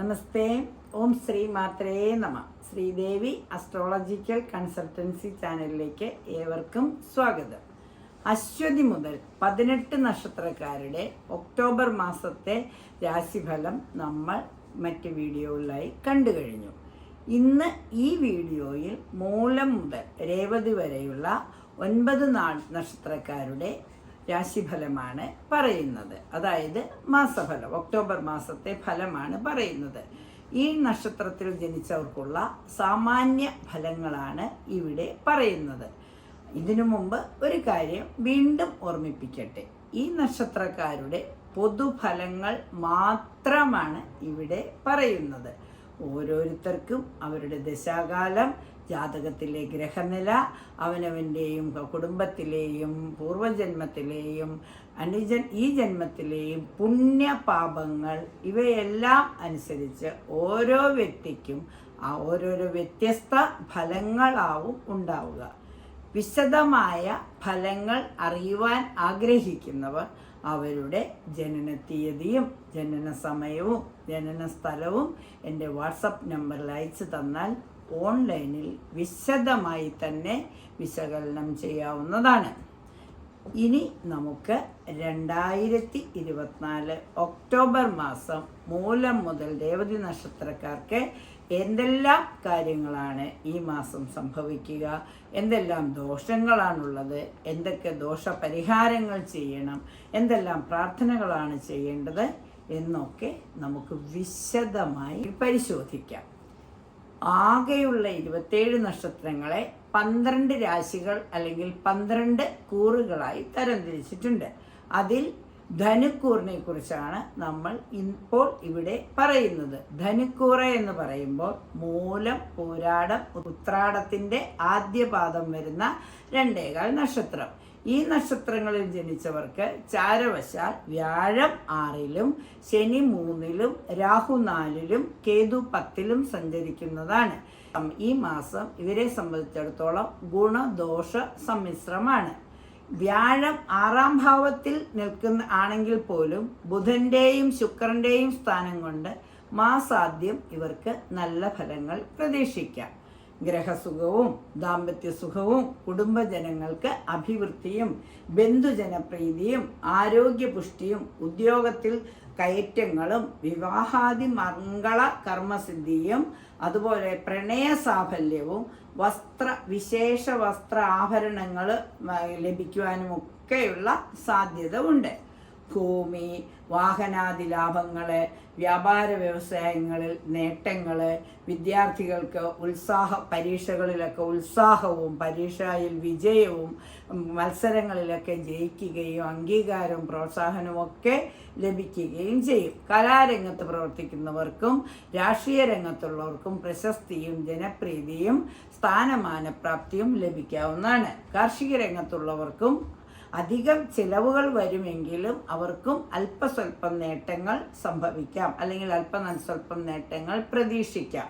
നമസ്തേ. ഓം ശ്രീ മാത്രേ നമ. Sridevi astrological consultancy ചാനലിലേക്ക് ഏവർക്കും സ്വാഗതം. അശ്വതി മുതൽ പതിനെട്ട് നക്ഷത്രക്കാരുടെ ഒക്ടോബർ മാസത്തെ രാശിഫലം നമ്മൾ മറ്റ് വീഡിയോകളിലായി കണ്ടു കഴിഞ്ഞു ഇന്ന് ഈ വീഡിയോയിൽ മൂലം മുതൽ രേവതി വരെയുള്ള ഒൻപത് നാൾ നക്ഷത്രക്കാരുടെ രാശിഫലമാണ് പറയുന്നത്. അതായത് മാസഫലം ഒക്ടോബർ മാസത്തെ ഫലമാണ് പറയുന്നത്. ഈ നക്ഷത്രത്തിൽ ജനിച്ചവർക്കുള്ള സാമാന്യ ഫലങ്ങളാണ് ഇവിടെ പറയുന്നത്. ഇതിനു മുമ്പ് ഒരു കാര്യം വീണ്ടും ഓർമ്മിപ്പിക്കട്ടെ. ഈ നക്ഷത്രക്കാരുടെ പൊതുഫലങ്ങൾ മാത്രമാണ് ഇവിടെ പറയുന്നത്. ഓരോരുത്തർക്കും അവരുടെ ദശാകാലം ജാതകത്തിലെ ഗ്രഹനില അവനവന്റെയും കുടുംബത്തിലെയും പൂർവജന്മത്തിലെയും അനുജൻ ഈ ജന്മത്തിലെയും പുണ്യപാപങ്ങൾ ഇവയെല്ലാം അനുസരിച്ച് ഓരോ വ്യക്തിക്കും ആ ഓരോരോ വ്യത്യസ്ത ഫലങ്ങളാവും ഉണ്ടാവുക. വിശദമായ ഫലങ്ങൾ അറിയുവാൻ ആഗ്രഹിക്കുന്നവർ അവരുടെ ജനന തീയതിയും ജനന സമയവും ജനന സ്ഥലവും എന്റെ വാട്സപ്പ് നമ്പറിൽ അയച്ചു തന്നാൽ ഓൺലൈനിൽ വിശദമായി തന്നെ വിശകലനം ചെയ്യാവുന്നതാണ്. ഇനി നമുക്ക് രണ്ടായിരത്തി ഇരുപത്തിനാല് ഒക്ടോബർ മാസം മൂലം മുതൽ രേവതി നക്ഷത്രക്കാർക്ക് എന്തെല്ലാം കാര്യങ്ങളാണ് ഈ മാസം സംഭവിക്കുക എന്തെല്ലാം ദോഷങ്ങളാണുള്ളത് എന്തൊക്കെ ദോഷപരിഹാരങ്ങൾ ചെയ്യണം എന്തെല്ലാം പ്രാർത്ഥനകളാണ് ചെയ്യേണ്ടത് എന്നൊക്കെ നമുക്ക് വിശദമായി പരിശോധിക്കാം. ആകെയുള്ള ഇരുപത്തേഴ് നക്ഷത്രങ്ങളെ പന്ത്രണ്ട് രാശികൾ അല്ലെങ്കിൽ പന്ത്രണ്ട് കൂറുകളായി തരംതിരിച്ചിട്ടുണ്ട്. അതിൽ ധനുക്കൂറിനെ കുറിച്ചാണ് നമ്മൾ ഇപ്പോൾ ഇവിടെ പറയുന്നത്. ധനുക്കൂറ എന്ന് പറയുമ്പോൾ മൂലം പോരാടം ഉത്രാടത്തിന്റെ ആദ്യപാദം വരുന്ന രണ്ടേകാൽ നക്ഷത്രം. ഈ നക്ഷത്രങ്ങളിൽ ജനിച്ചവർക്ക് ചാരവശാൽ വ്യാഴം ആറിലും ശനി മൂന്നിലും രാഹു നാലിലും കേതു പത്തിലും സഞ്ചരിക്കുന്നതാണ്. ഈ മാസം ഇവരെ സംബന്ധിച്ചിടത്തോളം ഗുണദോഷ സമ്മിശ്രമാണ്. വ്യാഴം ആറാം ഭാവത്തിൽ നിൽക്കുന്ന ആണെങ്കിൽ പോലും ബുധന്റെയും ശുക്രന്റെയും സ്ഥാനം കൊണ്ട് മാസാദ്യം ഇവർക്ക് നല്ല ഫലങ്ങൾ പ്രതീക്ഷിക്കാം. ഗ്രഹസുഖവും ദാമ്പത്യ സുഖവും കുടുംബജനങ്ങൾക്ക് അഭിവൃദ്ധിയും ബന്ധുജനപ്രീതിയും ആരോഗ്യപുഷ്ടിയും ഉദ്യോഗത്തിൽ കയറ്റങ്ങളും വിവാഹാദി മംഗള കർമ്മസിദ്ധിയും അതുപോലെ പ്രണയ സാഫല്യവും വസ്ത്ര വിശേഷ വസ്ത്ര ആഭരണങ്ങൾ ലഭിക്കുവാനും ഒക്കെയുള്ള സാധ്യത ഉണ്ട്. ഭൂമി വാഹനാദി ലാഭങ്ങൾ വ്യാപാര വ്യവസായങ്ങളിൽ നേട്ടങ്ങൾ വിദ്യാർത്ഥികൾക്ക് ഉത്സാഹ പരീക്ഷകളിലൊക്കെ ഉത്സാഹവും പരീക്ഷയിൽ വിജയവും മത്സരങ്ങളിലൊക്കെ ജയിക്കുകയും അംഗീകാരവും പ്രോത്സാഹനവും ഒക്കെ ലഭിക്കുകയും ചെയ്യും. കലാരംഗത്ത് പ്രവർത്തിക്കുന്നവർക്കും രാഷ്ട്രീയ രംഗത്തുള്ളവർക്കും പ്രശസ്തിയും ജനപ്രീതിയും സ്ഥാനമാനപ്രാപ്തിയും ലഭിക്കാവുന്നതാണ്. കാർഷിക രംഗത്തുള്ളവർക്കും അധികം ചിലവുകൾ വരുമെങ്കിലും അവർക്കും അല്പസ്വല്പം നേട്ടങ്ങൾ സംഭവിക്കാം. അല്ലെങ്കിൽ അല്പസ്വല്പം നേട്ടങ്ങൾ പ്രതീക്ഷിക്കാം.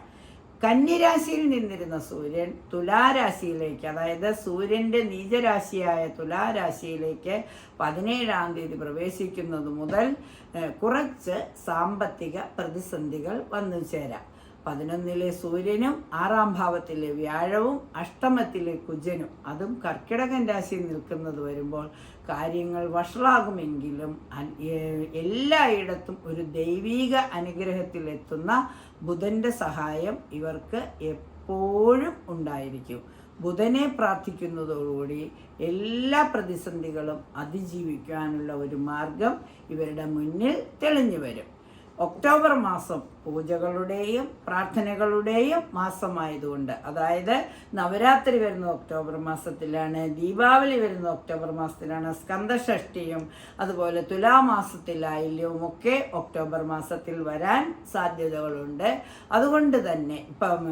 കന്നിരാശിയിൽ നിന്നിരുന്ന സൂര്യൻ തുലാരാശിയിലേക്ക് അതായത് സൂര്യന്റെ നീചരാശിയായ തുലാരാശിയിലേക്ക് പതിനേഴാം തീയതി പ്രവേശിക്കുന്നത് മുതൽ കുറച്ച് സാമ്പത്തിക പ്രതിസന്ധികൾ വന്നു ചേരാം. പതിനൊന്നിലെ സൂര്യനും ആറാം ഭാവത്തിലെ വ്യാഴവും അഷ്ടമത്തിലെ കുജനും. അതും കർക്കിടകൻ രാശിയിൽ നിൽക്കുന്നത് വരുമ്പോൾ കാര്യങ്ങൾ വഷളാകുമെങ്കിലും എല്ലായിടത്തും ഒരു ദൈവീക അനുഗ്രഹത്തിലെത്തുന്ന ബുധന്റെ സഹായം ഇവർക്ക് എപ്പോഴും ഉണ്ടായിരിക്കും. ബുധനെ പ്രാർത്ഥിക്കുന്നതോടുകൂടി എല്ലാ പ്രതിസന്ധികളും അതിജീവിക്കാനുള്ള ഒരു മാർഗം ഇവരുടെ മുന്നിൽ തെളിഞ്ഞു വരും. ഒക്ടോബർ മാസം പൂജകളുടെയും പ്രാർത്ഥനകളുടെയും മാസമായതുകൊണ്ട്. അതായത് നവരാത്രി വരുന്ന ഒക്ടോബർ മാസത്തിലാണ് ദീപാവലി വരുന്ന ഒക്ടോബർ മാസത്തിലാണ് സ്കന്ദഷഷ്ടിയും അതുപോലെ തുലാമാസത്തിലായാലും ഒക്കെ ഒക്ടോബർ മാസത്തിൽ വരാൻ സാധ്യതകളുണ്ട്. അതുകൊണ്ട് തന്നെ ഇപ്പം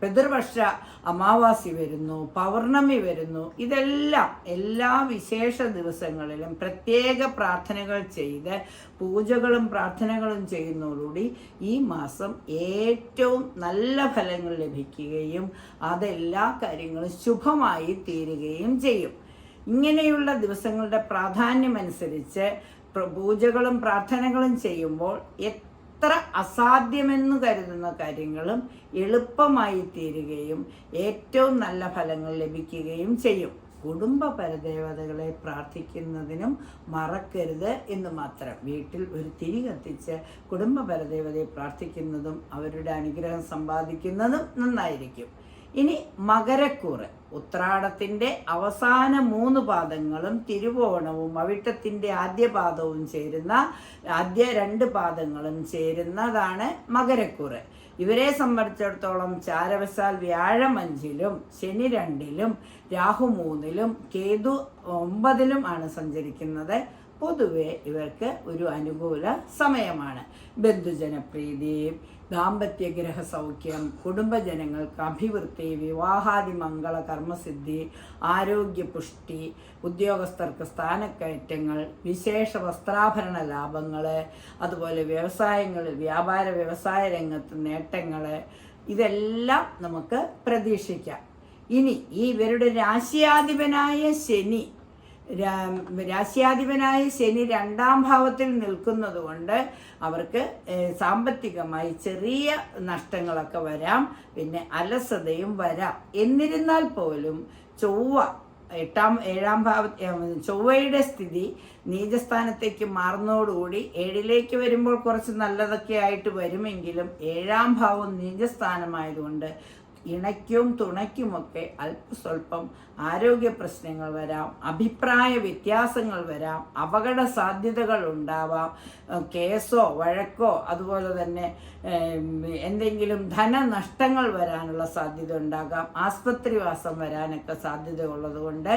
പിതൃപക്ഷ അമാവാസി വരുന്നു പൗർണമി വരുന്നു ഇതെല്ലാം എല്ലാ വിശേഷ ദിവസങ്ങളിലും പ്രത്യേക പ്രാർത്ഥനകൾ ചെയ്ത് പൂജകളും പ്രാർത്ഥനകളും ചെയ്യുന്നതോടുകൂടി ഈ മാസം ഏറ്റവും നല്ല ഫലങ്ങൾ ലഭിക്കുകയും അതെല്ലാ കാര്യങ്ങളും ശുഭമായി തീരുകയും ചെയ്യും. ഇങ്ങനെയുള്ള ദിവസങ്ങളുടെ പ്രാധാന്യമനുസരിച്ച് പൂജകളും പ്രാർത്ഥനകളും ചെയ്യുമ്പോൾ എത്ര അസാധ്യമെന്ന് കരുതുന്ന കാര്യങ്ങളും എളുപ്പമായി തീരുകയും ഏറ്റവും നല്ല ഫലങ്ങൾ ലഭിക്കുകയും ചെയ്യും. കുടുംബ പരദേവതകളെ പ്രാർത്ഥിക്കുന്നതിനും മറക്കരുത് എന്ന് മാത്രം. വീട്ടിൽ ഒരു തിരി കത്തിച്ച് കുടുംബ പരദേവതയെ പ്രാർത്ഥിക്കുന്നതും അവരുടെ അനുഗ്രഹം സമ്പാദിക്കുന്നതും നന്നായിരിക്കും. ഇനി മകരക്കൂറ്. ഉത്രാടത്തിന്റെ അവസാന മൂന്ന് പാദങ്ങളും തിരുവോണവും അവിട്ടത്തിന്റെ ആദ്യ പാദവും ചേരുന്ന ആദ്യ രണ്ട് പാദങ്ങളും ചേരുന്നതാണ് മകരക്കൂറ്. ഇവരെ സംബന്ധിച്ചിടത്തോളം ചാരവശാൽ വ്യാഴം അഞ്ചിലും ശനി രണ്ടിലും രാഹു മൂന്നിലും കേതു ഒമ്പതിലും ആണ് സഞ്ചരിക്കുന്നത്. പൊതുവെ ഇവർക്ക് ഒരു അനുകൂല സമയമാണ്. ബന്ധുജനപ്രീതി ദാമ്പത്യ ഗ്രഹ സൗഖ്യം കുടുംബജനങ്ങൾക്ക് അഭിവൃദ്ധി വിവാഹാദി മംഗള കർമ്മസിദ്ധി ആരോഗ്യ പുഷ്ടി ഉദ്യോഗസ്ഥർക്ക് സ്ഥാനക്കയറ്റങ്ങൾ വിശേഷ വസ്ത്രാഭരണ ലാഭങ്ങൾ അതുപോലെ വ്യവസായങ്ങളിൽ വ്യാപാര വ്യവസായ രംഗത്ത് നേട്ടങ്ങൾ ഇതെല്ലാം നമുക്ക് പ്രതീക്ഷിക്കാം. ഇനി ഈ ഇവരുടെ രാശിയാധിപനായ ശനി രാശ്യാധിപനായ ശനി രണ്ടാം ഭാവത്തിൽ നിൽക്കുന്നത് കൊണ്ട് അവർക്ക് സാമ്പത്തികമായി ചെറിയ നഷ്ടങ്ങളൊക്കെ വരാം. പിന്നെ അലസതയും വരാം. എന്നിരുന്നാൽ പോലും ചൊവ്വ എട്ടാം ഏഴാം ഭാവ ചൊവ്വയുടെ സ്ഥിതി നീചസ്ഥാനത്തേക്ക് മാറുന്നതോടുകൂടി ഏഴിലേക്ക് വരുമ്പോൾ കുറച്ച് നല്ലതൊക്കെ ആയിട്ട് വരുമെങ്കിലും ഏഴാം ഭാവം നീചസ്ഥാനമായതുകൊണ്ട് ഇണയ്ക്കും തുണയ്ക്കുമൊക്കെ അല്പസ്വല്പം ആരോഗ്യ പ്രശ്നങ്ങൾ വരാം അഭിപ്രായ വ്യത്യാസങ്ങൾ വരാം അപകട സാധ്യതകൾ ഉണ്ടാവാം കേസോ വഴക്കോ അതുപോലെ തന്നെ എന്തെങ്കിലും ധനനഷ്ടങ്ങൾ വരാനുള്ള സാധ്യത ഉണ്ടാകാം ആസ്പത്രിവാസം വരാനൊക്കെ സാധ്യത ഉള്ളതുകൊണ്ട്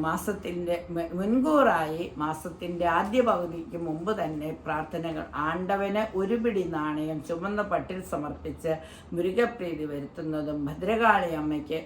മാസത്തിന്റെ മുൻകൂറായി മാസത്തിന്റെ ആദ്യ പകുതിക്ക് മുമ്പ് തന്നെ പ്രാർത്ഥനകൾ ആണ്ടവന് ഒരു പിടി നാണയം ചുമന്ന പട്ടിൽ സമർപ്പിച്ച് മുരുകപ്രീതി വരുത്തുന്നതും ഭദ്രകാളി അമ്മയ്ക്ക്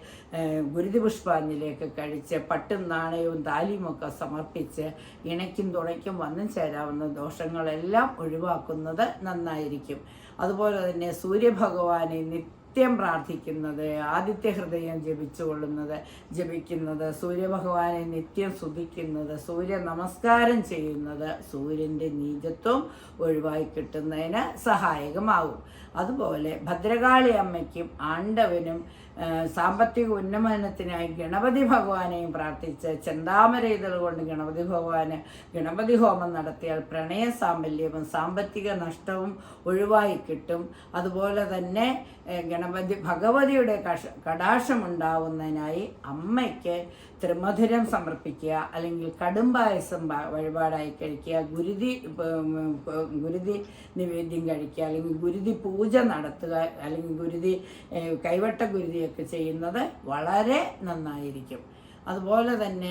ഗുരുതി പുഷ്പാഞ്ജലിയൊക്കെ കഴിച്ച് പട്ടും നാണയവും താലിയുമൊക്കെ സമർപ്പിച്ച് ഇണയ്ക്കും തുണയ്ക്കും വന്നും ചേരാവുന്ന ദോഷങ്ങളെല്ലാം ഒഴിവാക്കുന്നത് നന്നായിരിക്കും. അതുപോലെ തന്നെ സൂര്യഭഗവാനെ നിത്യം പ്രാർത്ഥിക്കുന്നത് ആദിത്യ ഹൃദയം ജപിച്ചുകൊള്ളുന്നത് ജപിക്കുന്നത് സൂര്യഭഗവാനെ നിത്യം സ്തുതിക്കുന്നത് സൂര്യ നമസ്കാരം ചെയ്യുന്നത് സൂര്യന്റെ നീചത്വം ഒഴിവായി കിട്ടുന്നതിന് സഹായകമാകും അതുപോലെ ഭദ്രകാളി അമ്മയ്ക്കും ആണ്ടവനും സാമ്പത്തിക ഉന്നമനത്തിനായി ഗണപതി ഭഗവാനെയും പ്രാർത്ഥിച്ച് ചെന്താമര കൊണ്ട് ഗണപതി ഭഗവാന് ഗണപതി ഹോമം നടത്തിയാൽ പ്രണയ സാമ്പല്യവും സാമ്പത്തിക നഷ്ടവും ഒഴിവായി കിട്ടും. അതുപോലെ തന്നെ ഗണപതി ഭഗവതിയുടെ കഷ കടാക്ഷമുണ്ടാവുന്നതിനായി അമ്മയ്ക്ക് ത്രിമധുരം സമർപ്പിക്കുക അല്ലെങ്കിൽ കടും പായസം വഴിപാടായി കഴിക്കുക ഗുരുതി ഗുരുതി നിവേദ്യം കഴിക്കുക അല്ലെങ്കിൽ ഗുരുതി പൂജ നടത്തുക അല്ലെങ്കിൽ ഗുരുതി കൈവട്ട ഗുരുതിയൊക്കെ ചെയ്യുന്നത് വളരെ നന്നായിരിക്കും. അതുപോലെ തന്നെ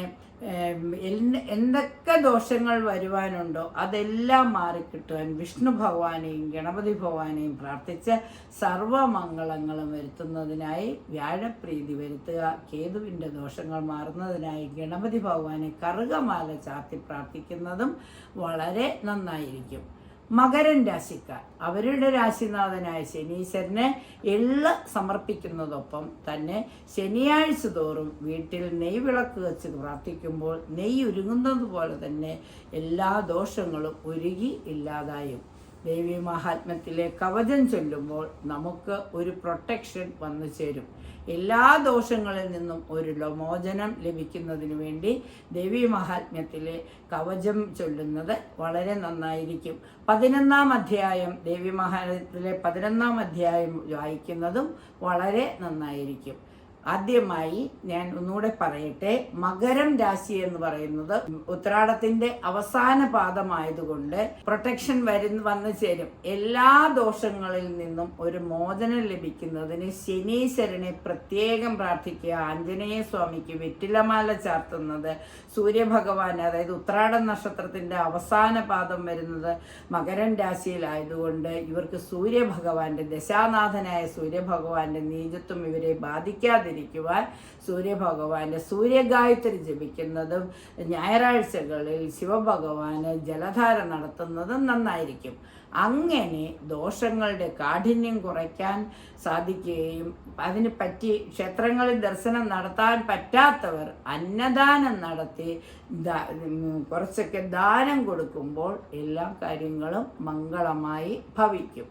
എന്തൊക്കെ ദോഷങ്ങൾ വരുവാനുണ്ടോ അതെല്ലാം മാറിക്കിട്ടുവാൻ വിഷ്ണു ഭഗവാനെയും ഗണപതി ഭഗവാനെയും പ്രാർത്ഥിച്ച് സർവമംഗളങ്ങളും വരുത്തുന്നതിനായി വ്യാഴപ്രീതി വരുത്തുക കേതുവിന്റെ ദോഷങ്ങൾ മാറുന്നതിനായി ഗണപതി ഭഗവാനെ കറുകമാല ചാർത്തി പ്രാർത്ഥിക്കുന്നതും വളരെ നന്നായിരിക്കും. മകരൻ രാശിക്കാർ. അവരുടെ രാശിനാഥനായ ശനീശ്വരനെ എള്ള സമർപ്പിക്കുന്നതൊപ്പം തന്നെ ശനിയാഴ്ച തോറും വീട്ടിൽ നെയ് വിളക്ക് വെച്ച് പ്രാർത്ഥിക്കുമ്പോൾ നെയ്യ് ഉരുങ്ങുന്നത് പോലെ തന്നെ എല്ലാ ദോഷങ്ങളും ഒരുകി ഇല്ലാതായും. ദേവി മഹാത്മ്യത്തിലെ കവചം ചൊല്ലുമ്പോൾ നമുക്ക് ഒരു പ്രൊട്ടക്ഷൻ വന്നു ചേരും. എല്ലാ ദോഷങ്ങളിൽ നിന്നും ഒരു മോചനം ലഭിക്കുന്നതിന് വേണ്ടി ദേവി മഹാത്മ്യത്തിലെ കവചം ചൊല്ലുന്നത് വളരെ നന്നായിരിക്കും. പതിനൊന്നാം അധ്യായം ദേവി മഹാത്മ്യത്തിലെ പതിനൊന്നാം അധ്യായം വായിക്കുന്നതും വളരെ നന്നായിരിക്കും. ആദ്യമായി ഞാൻ ഒന്നുകൂടെ പറയട്ടെ. മകരം രാശി എന്ന് പറയുന്നത് ഉത്രാടത്തിന്റെ അവസാന പാദമായതുകൊണ്ട് പ്രൊട്ടക്ഷൻ വരുന്ന വന്നു ചേരും. എല്ലാ ദോഷങ്ങളിൽ നിന്നും ഒരു മോചനം ലഭിക്കുന്നതിന് ശനീശ്വരനെ പ്രത്യേകം പ്രാർത്ഥിക്കുക. ആഞ്ജനേയ സ്വാമിക്ക് വെറ്റിലമാല ചാർത്തുന്നത് സൂര്യഭഗവാൻ അതായത് ഉത്രാട നക്ഷത്രത്തിന്റെ അവസാന പാദം വരുന്നത് മകരം രാശിയിലായതുകൊണ്ട് ഇവർക്ക് സൂര്യഭഗവാന്റെ ദശാനാഥനായ സൂര്യഭഗവാന്റെ നീചത്വം ഇവരെ ബാധിക്കാതിരിക്കുവാൻ സൂര്യഭഗവാന്റെ സൂര്യഗായത്രി ജപിക്കുന്നതും ഞായറാഴ്ചകളിൽ ശിവഭഗവാന് ജലധാര നടത്തുന്നതും നന്നായിരിക്കും. അങ്ങനെ ദോഷങ്ങളുടെ കാഠിന്യം കുറയ്ക്കാൻ സാധിക്കുകയും അതിന് പറ്റി ക്ഷേത്രങ്ങളിൽ ദർശനം നടത്താൻ പറ്റാത്തവർ അന്നദാനം നടത്തി കുറച്ചൊക്കെ ദാനം കൊടുക്കുമ്പോൾ എല്ലാ കാര്യങ്ങളും മംഗളമായി ഭവിക്കും.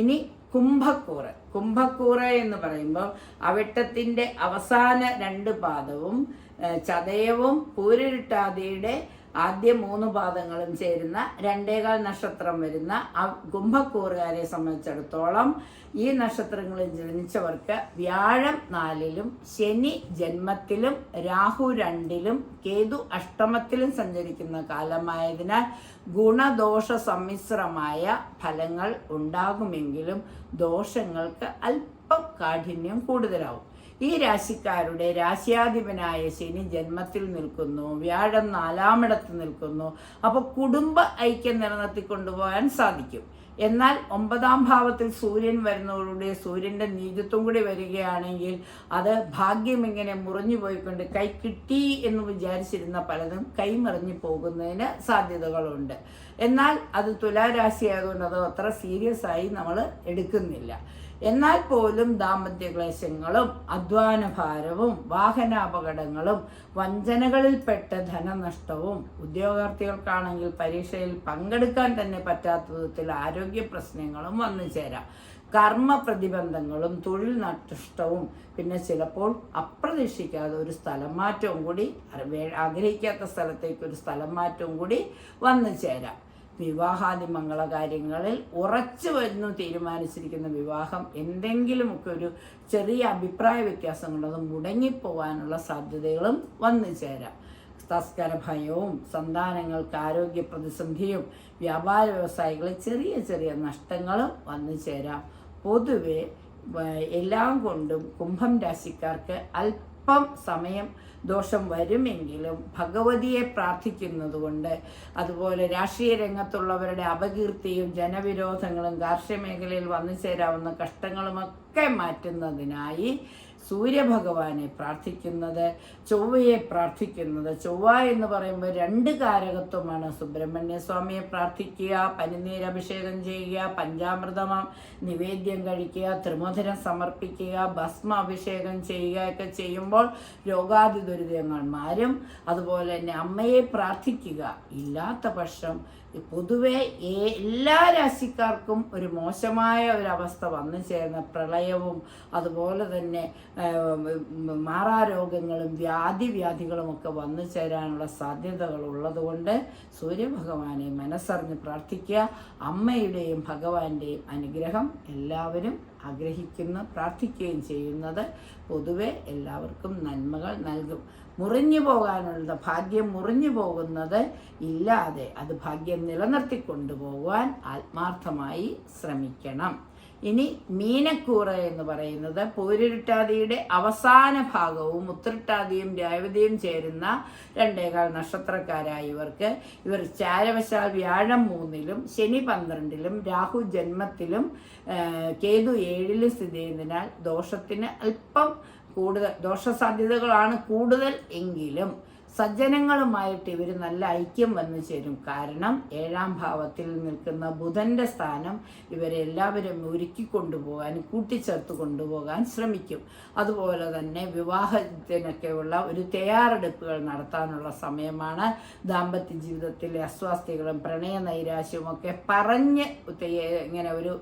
ഇനി കുംഭക്കൂറ്. കുംഭക്കൂറ് എന്ന് പറയുമ്പോൾ അവിട്ടത്തിന്റെ അവസാന രണ്ട് പാദവും ചതയവും പൂരിട്ടാതിയുടെ ആദ്യ മൂന്ന് പാദങ്ങളും ചേരുന്ന രണ്ടേകാൽ നക്ഷത്രം വരുന്ന ആ കുംഭക്കൂറുകാരെ സംബന്ധിച്ചിടത്തോളം ഈ നക്ഷത്രങ്ങളിൽ ജനിച്ചവർക്ക് വ്യാഴം നാലിലും ശനി ജന്മത്തിലും രാഹു രണ്ടിലും കേതു അഷ്ടമത്തിലും സഞ്ചരിക്കുന്ന കാലമായതിനാൽ ഗുണദോഷ സമ്മിശ്രമായ ഫലങ്ങൾ ഉണ്ടാകുമെങ്കിലും ദോഷങ്ങൾക്ക് അല്പം കാഠിന്യം കൂടുതലാവും. ഈ രാശിക്കാരുടെ രാശ്യാധിപനായ ശനി ജന്മത്തിൽ നിൽക്കുന്നു വ്യാഴം നാലാമിടത്ത് നിൽക്കുന്നു. അപ്പോൾ കുടുംബ ഐക്യം നിലനിർത്തിക്കൊണ്ടുപോകാൻ സാധിക്കും. എന്നാൽ ഒമ്പതാം ഭാവത്തിൽ സൂര്യൻ വരുന്നതോടുകൂടി സൂര്യന്റെ നീചത്വം കൂടി വരികയാണെങ്കിൽ അത് ഭാഗ്യം ഇങ്ങനെ മുറിഞ്ഞു പോയിക്കൊണ്ട് കൈ കിട്ടി എന്ന് വിചാരിച്ചിരുന്ന പലതും കൈമറിഞ്ഞു പോകുന്നതിന് സാധ്യതകളുണ്ട്. എന്നാൽ അത് തുലാരാശിയായതുകൊണ്ട് അത് അത്ര സീരിയസ് ആയി നമ്മൾ എടുക്കുന്നില്ല. എന്നാൽ പോലും ദാമ്പത്യ ക്ലേശങ്ങളും അധ്വാന ഭാരവും വാഹനാപകടങ്ങളും വഞ്ചനകളിൽപ്പെട്ട ധനനഷ്ടവും ഉദ്യോഗാർത്ഥികൾക്കാണെങ്കിൽ പരീക്ഷയിൽ പങ്കെടുക്കാൻ തന്നെ പറ്റാത്ത വിധത്തിൽ ആരോഗ്യ പ്രശ്നങ്ങളും വന്നു ചേരാം. കർമ്മ പ്രതിബന്ധങ്ങളും തൊഴിൽ നഷ്ടവും പിന്നെ ചിലപ്പോൾ അപ്രതീക്ഷിക്കാതെ ഒരു സ്ഥലം മാറ്റവും കൂടി ആഗ്രഹിക്കാത്ത സ്ഥലത്തേക്ക് ഒരു സ്ഥലം മാറ്റവും കൂടി വന്നു ചേരാം. വിവാഹാദി മംഗളകാര്യങ്ങളിൽ ഉറച്ചു വരുന്നു തീരുമാനിച്ചിരിക്കുന്ന വിവാഹം എന്തെങ്കിലുമൊക്കെ ഒരു ചെറിയ അഭിപ്രായ വ്യത്യാസം കൊണ്ട് മുടങ്ങിപ്പോവാനുള്ള സാധ്യതകളും വന്നു ചേരാം. തസ്കര ഭയവും സന്താനങ്ങൾക്ക് ആരോഗ്യ പ്രതിസന്ധിയും വ്യാപാര വ്യവസായികളിൽ ചെറിയ ചെറിയ നഷ്ടങ്ങളും വന്നു ചേരാം. പൊതുവെ എല്ലാം കൊണ്ടും കുംഭം രാശിക്കാർക്ക് അല്പം സമയം ദോഷം വരുമെങ്കിലും ഭഗവതിയെ പ്രാർത്ഥിക്കുന്നതുകൊണ്ട് അതുപോലെ രാഷ്ട്രീയ രംഗത്തുള്ളവരുടെ അപകീർത്തിയും ജനവിരോധങ്ങളും കാർഷിക മേഖലയിൽ വന്നു ചേരാവുന്ന കഷ്ടങ്ങളുമൊക്കെ മാറ്റുന്നതിനായി സൂര്യഭഗവാനെ പ്രാർത്ഥിക്കുന്നത് ചൊവ്വയെ പ്രാർത്ഥിക്കുന്നത്. ചൊവ്വ എന്ന് പറയുമ്പോൾ രണ്ട് കാരകത്വമാണ്. സുബ്രഹ്മണ്യ സ്വാമിയെ പ്രാർത്ഥിക്കുക പനിനീർ അഭിഷേകം ചെയ്യുക പഞ്ചാമൃതം നിവേദ്യം കഴിക്കുക ത്രിമധുരം സമർപ്പിക്കുക ഭസ്മ അഭിഷേകം ചെയ്യുക ഒക്കെ ചെയ്യുമ്പോൾ രോഗാതി ദുരിതങ്ങൾ മാറും അതുപോലെ തന്നെ അമ്മയെ പ്രാർത്ഥിക്കുക. ഇല്ലാത്ത പക്ഷം പൊതുവെ എല്ലാ രാശിക്കാർക്കും ഒരു മോശമായ ഒരവസ്ഥ വന്നു ചേർന്ന പ്രളയവും അതുപോലെ തന്നെ മാറാരോഗങ്ങളും വ്യാധി വ്യാധികളും ഒക്കെ വന്നു ചേരാനുള്ള സാധ്യതകൾ ഉള്ളതുകൊണ്ട് സൂര്യഭഗവാനെ മനസ്സറിഞ്ഞ് പ്രാർത്ഥിക്കുക. അമ്മയുടെയും ഭഗവാന്റെയും അനുഗ്രഹം എല്ലാവരും ആഗ്രഹിക്കുന്നു പ്രാർത്ഥിക്കുകയും ചെയ്യുന്നത് പൊതുവെ എല്ലാവർക്കും നന്മകൾ നൽകും. മുറിഞ്ഞു പോകാനുള്ള ഭാഗ്യം മുറിഞ്ഞു പോകുന്നത് ഇല്ലാതെ അത് ഭാഗ്യം നിലനിർത്തി കൊണ്ടുപോകാൻ ആത്മാർത്ഥമായി ശ്രമിക്കണം. ഇനി മീനക്കൂറ എന്ന് പറയുന്നത് പൂരിട്ടാതിയുടെ അവസാന ഭാഗവും ഉത്തരട്ടാതിയും രേവതിയും ചേരുന്ന രണ്ടേകാൽ നക്ഷത്രക്കാരായ ഇവർക്ക് ഇവർ ചാരവശാൽ വ്യാഴം മൂന്നിലും ശനി പന്ത്രണ്ടിലും രാഹു ജന്മത്തിലും കേതു ഏഴിലും സ്ഥിതി ചെയ്യുന്നതിനാൽ ദോഷത്തിന് അല്പം കൂടുതൽ ദോഷസാധ്യതകളാണ് കൂടുതൽ എങ്കിലും. സജ്ജനങ്ങളുമായിട്ട് ഇവർ നല്ല ഐക്യം വന്നു ചേരും. കാരണം ഏഴാം ഭാവത്തിൽ നിൽക്കുന്ന ബുധന്റെ സ്ഥാനം ഇവരെ എല്ലാവരും ഒരുക്കി കൊണ്ടുപോകാൻ കൂട്ടിച്ചേർത്ത് കൊണ്ടുപോകാൻ ശ്രമിക്കും. അതുപോലെ തന്നെ വിവാഹത്തിനൊക്കെയുള്ള ഒരു തയ്യാറെടുപ്പുകൾ നടത്താനുള്ള സമയമാണ് ദാമ്പത്യ ജീവിതത്തിലെ അസ്വാസ്ഥ്യങ്ങളും പ്രണയ നൈരാശ്യവും ഒക്കെ പറഞ്ഞ് ഇങ്ങനെ ഒരു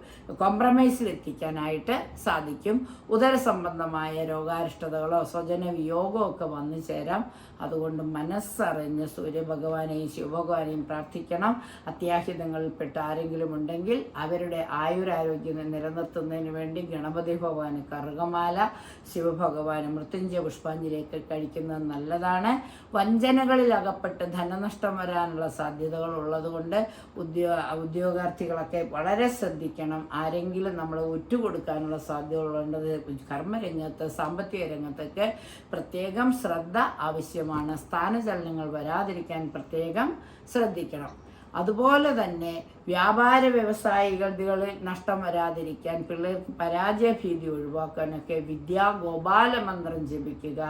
കോംപ്രമൈസിലെത്തിക്കാനായിട്ട് സാധിക്കും. ഉദര സംബന്ധമായ രോഗാരിഷ്ടതകളോ സ്വജന വിയോഗമോ ഒക്കെ വന്നു ചേരാം. അതുകൊണ്ട് മനസ്സറിഞ്ഞ് സൂര്യഭഗവാനെയും ശിവഭഗവാനെയും പ്രാർത്ഥിക്കണം. അത്യാഹിതങ്ങളിൽപ്പെട്ട ആരെങ്കിലും ഉണ്ടെങ്കിൽ അവരുടെ ആയുരാരോഗ്യം നിലനിർത്തുന്നതിന് വേണ്ടി ഗണപതി ഭഗവാന് കറുകമാല ശിവഭഗവാന് മൃത്യുഞ്ജയ പുഷ്പാഞ്ജലിയൊക്കെ കഴിക്കുന്നത് നല്ലതാണ്. വഞ്ചനകളിൽ അകപ്പെട്ട് ധനനഷ്ടം വരാനുള്ള സാധ്യതകൾ ഉള്ളതുകൊണ്ട് ഉദ്യോ ഉദ്യോഗാർത്ഥികളൊക്കെ വളരെ ശ്രദ്ധിക്കണം. ആരെങ്കിലും നമ്മൾ ഒറ്റുകൊടുക്കാനുള്ള സാധ്യതകളുണ്ടത് കർമ്മരംഗത്ത് സാമ്പത്തിക രംഗത്തൊക്കെ പ്രത്യേകം ശ്രദ്ധ ആവശ്യമാണ്. സ്ഥാനചലനങ്ങൾ വരാതിരിക്കാൻ പ്രത്യേകം ശ്രദ്ധിക്കണം. അതുപോലെ തന്നെ വ്യാപാര വ്യവസായികളിൽ നഷ്ടം വരാതിരിക്കാൻ പിള്ളേർക്ക് പരാജയ ഭീതി ഒഴിവാക്കാനൊക്കെ വിദ്യാ ഗോപാല മന്ത്രം ജപിക്കുക.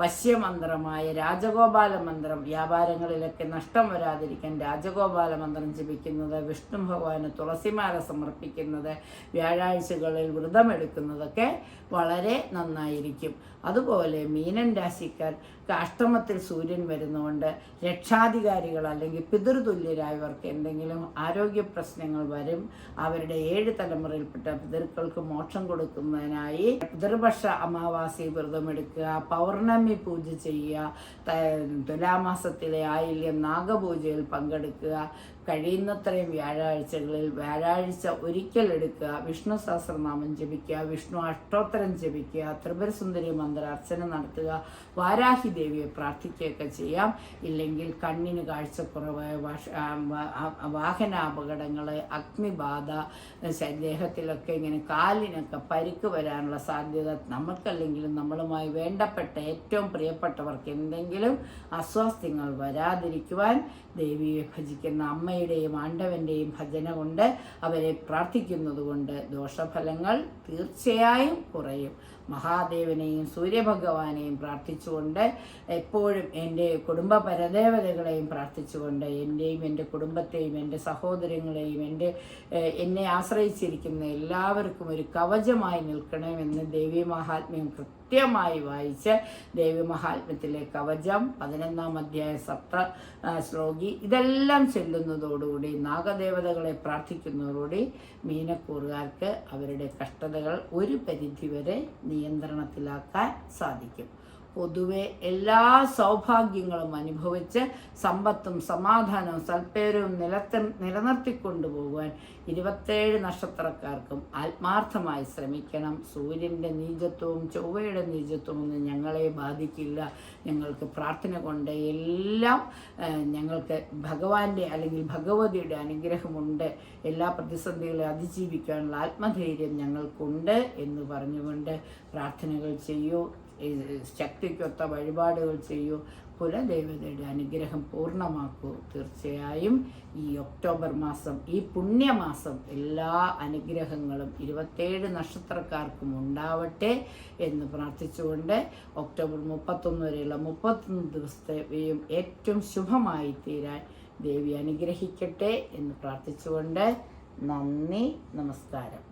വശ്യമന്ത്രമായ രാജഗോപാല മന്ത്രം വ്യാപാരങ്ങളിലൊക്കെ നഷ്ടം വരാതിരിക്കാൻ രാജഗോപാല മന്ത്രം ജപിക്കുന്നത് വിഷ്ണു ഭഗവാന് തുളസിമാല സമർപ്പിക്കുന്നത് വ്യാഴാഴ്ചകളിൽ വ്രതമെടുക്കുന്നതൊക്കെ വളരെ നന്നായിരിക്കും. അതുപോലെ മീനൻ രാശിക്കാർ അഷ്ടമത്തിൽ സൂര്യൻ വരുന്നതുകൊണ്ട് രക്ഷാധികാരികൾ അല്ലെങ്കിൽ പിതൃതുല്യരായവർക്ക് എന്തെങ്കിലും ആരോഗ്യ പ്രശ്നങ്ങൾ വരും. അവരുടെ ഏഴ് തലമുറയിൽപ്പെട്ട പിതൃക്കൾക്ക് മോക്ഷം കൊടുക്കുന്നതിനായി പിതൃപക്ഷ അമാവാസി വ്രതം എടുക്കുക പൗർണമി പൂജ ചെയ്യുക തുലാമാസത്തിലെ ആയില്യം നാഗപൂജയിൽ പങ്കെടുക്കുക കഴിയുന്നത്രയും വ്യാഴാഴ്ചകളിൽ വ്യാഴാഴ്ച ഒരിക്കൽ എടുക്കുക വിഷ്ണു സഹസ്രനാമം ജപിക്കുക വിഷ്ണു അഷ്ടോത്തരം ജപിക്കുക ത്രിപുരസുന്ദരി മന്ത്ര അർച്ചന നടത്തുക വാരാഹി ദേവിയെ പ്രാർത്ഥിക്കുകയൊക്കെ ചെയ്യാം. ഇല്ലെങ്കിൽ കണ്ണിന് കാഴ്ചക്കുറവ് വഷ- വാഹനാപകടങ്ങൾ അഗ്നിബാധ ദേഹത്തിലൊക്കെ ഇങ്ങനെ കാലിനൊക്കെ പരിക്ക് വരാനുള്ള സാധ്യത നമുക്കല്ലെങ്കിലും നമ്മളുമായി വേണ്ടപ്പെട്ട ഏറ്റവും പ്രിയപ്പെട്ടവർക്ക് എന്തെങ്കിലും അസ്വാസ്ഥ്യങ്ങൾ വരാതിരിക്കുവാൻ ദേവിയെ ഭജിക്കുന്ന അമ്മയുടെയും ആണ്ടവന്റെയും ഭജന കൊണ്ട് അവരെ പ്രാർത്ഥിക്കുന്നത് കൊണ്ട് ദോഷഫലങ്ങൾ തീർച്ചയായും കുറയും. മഹാദേവനെയും സൂര്യഭഗവാനെയും പ്രാർത്ഥിച്ചുകൊണ്ട് എപ്പോഴും എന്റെ കുടുംബ പരദേവതകളെയും പ്രാർത്ഥിച്ചുകൊണ്ട് എന്റെയും എന്റെ കുടുംബത്തെയും എന്റെ സഹോദരങ്ങളെയും എന്റെ എന്നെ ആശ്രയിച്ചിരിക്കുന്ന എല്ലാവർക്കും ഒരു കവചമായി നിൽക്കണമെന്ന് ദേവി മഹാത്മ്യം കൃത്യമായി വായിച്ച് ദേവി മഹാത്മ്യത്തിലെ കവചം പതിനൊന്നാം അധ്യായ സപ്ത ശ്ലോകി ഇതെല്ലാം ചെല്ലുന്നതോടുകൂടി നാഗദേവതകളെ പ്രാർത്ഥിക്കുന്നതോടുകൂടി മീനക്കൂറുകാർക്ക് അവരുടെ കഷ്ടതകൾ ഒരു പരിധിവരെ നിയന്ത്രണത്തിലാക്കാൻ സാധിക്കും. പൊതുവെ എല്ലാ സൗഭാഗ്യങ്ങളും അനുഭവിച്ച് സമ്പത്തും സമാധാനവും സൽപ്പേരവും നിലത്ത് നിലനിർത്തിക്കൊണ്ടുപോകുവാൻ ഇരുപത്തേഴ് നക്ഷത്രക്കാർക്കും ആത്മാർത്ഥമായി ശ്രമിക്കണം. സൂര്യന്റെ നീചത്വവും ചൊവ്വയുടെ നീചത്വവും ഒന്നും ഞങ്ങളെ ബാധിക്കില്ല. ഞങ്ങൾക്ക് പ്രാർത്ഥന കൊണ്ട് എല്ലാം ഞങ്ങൾക്ക് ഭഗവാന്റെ അല്ലെങ്കിൽ ഭഗവതിയുടെ അനുഗ്രഹമുണ്ട്. എല്ലാ പ്രതിസന്ധികളെ അതിജീവിക്കാനുള്ള ആത്മധൈര്യം ഞങ്ങൾക്കുണ്ട് എന്ന് പറഞ്ഞുകൊണ്ട് പ്രാർത്ഥനകൾ ചെയ്യൂ. ശക്തിക്കൊത്ത വഴിപാടുകൾ ചെയ്യൂ. കുലദേവതയുടെ അനുഗ്രഹം പൂർണമാക്കൂ. തീർച്ചയായും ഈ ഒക്ടോബർ മാസം ഈ പുണ്യമാസം എല്ലാ അനുഗ്രഹങ്ങളും ഇരുപത്തേഴ് നക്ഷത്രക്കാർക്കും ഉണ്ടാവട്ടെ എന്ന് പ്രാർത്ഥിച്ചുകൊണ്ട് ഒക്ടോബർ മുപ്പത്തൊന്ന് വരെയുള്ള മുപ്പത്തൊന്ന് ദിവസത്തെയും ഏറ്റവും ശുഭമായി തീരാൻ ദേവി അനുഗ്രഹിക്കട്ടെ എന്ന് പ്രാർത്ഥിച്ചുകൊണ്ട് നന്ദി നമസ്കാരം.